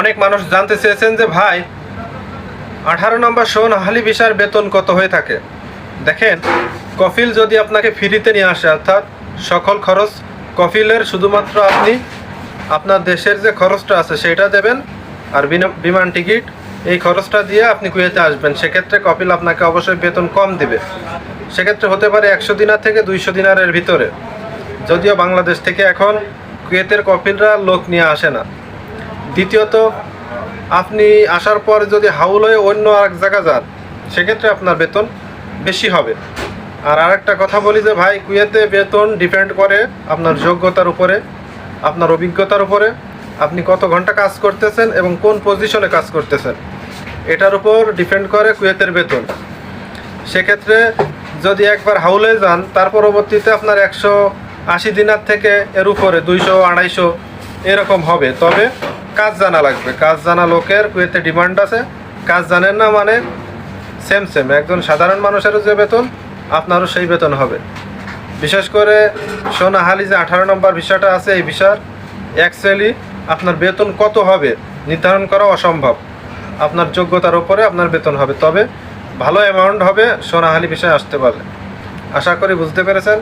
অনেক মানুষ জানতে চেয়েছেন যে, ভাই, আঠারো নম্বর সোনাহালি ভিসার বেতন কত হয়ে থাকে? দেখেন, কফিল যদি আপনাকে ফ্রিতে নিয়ে আসে, অর্থাৎ সকল খরচ কফিলের শুধুমাত্র আপনি আপনার দেশের যে খরচটা আছে সেটা দেবেন, আর বিমান টিকিট, এই খরচটা দিয়ে আপনি কুয়েতে আসবেন। সেক্ষেত্রে কপিল আপনাকে অবশ্যই বেতন কম দিবে। সেক্ষেত্রে হতে পারে একশো দিনার থেকে দুইশো দিনারের ভিতরে। যদিও বাংলাদেশ থেকে এখন কুয়েতের কপিলরা লোক নিয়ে আসে না। দ্বিতীয়ত, আপনি আসার পর যদি হাউল হয়ে অন্য এক জায়গা যান, সেক্ষেত্রে আপনার বেতন বেশি হবে। আর আরেকটা কথা বলি যে, ভাই, কুয়েতে বেতন ডিপেন্ড করে আপনার যোগ্যতার উপরে, আপনার অভিজ্ঞতার উপরে। আপনি কত ঘণ্টা কাজ করতেছেন এবং কোন পজিশনে কাজ করতেছেন, এটার উপর ডিপেন্ড করে কুয়েতের বেতন। সেক্ষেত্রে যদি একবার হাউলে যান, তার পরবর্তীতে আপনার একশো আশি দিনার থেকে এর উপরে দুইশো, আড়াইশো এরকম হবে। তবে কাজ জানা লাগবে। কাজ জানা লোকের কুয়েতে ডিমান্ড আছে। কাজ জানেন না মানে সেম সেম একজন সাধারণ মানুষেরও যে বেতন, আপনারও সেই বেতন হবে। বিশেষ করে সোনাহালি যে আঠারো নম্বর ভিসাটা আছে, এই ভিসার অ্যাকচুয়ালি আপনার বেতন কত হবে নির্ধারণ করা অসম্ভব। আপনার যোগ্যতার উপরে আপনার বেতন হবে। তবে ভালো অ্যামাউন্ট হবে সোনাহালি বিষয়ে আসতে পারলে। আশা করি বুঝতে পেরেছেন।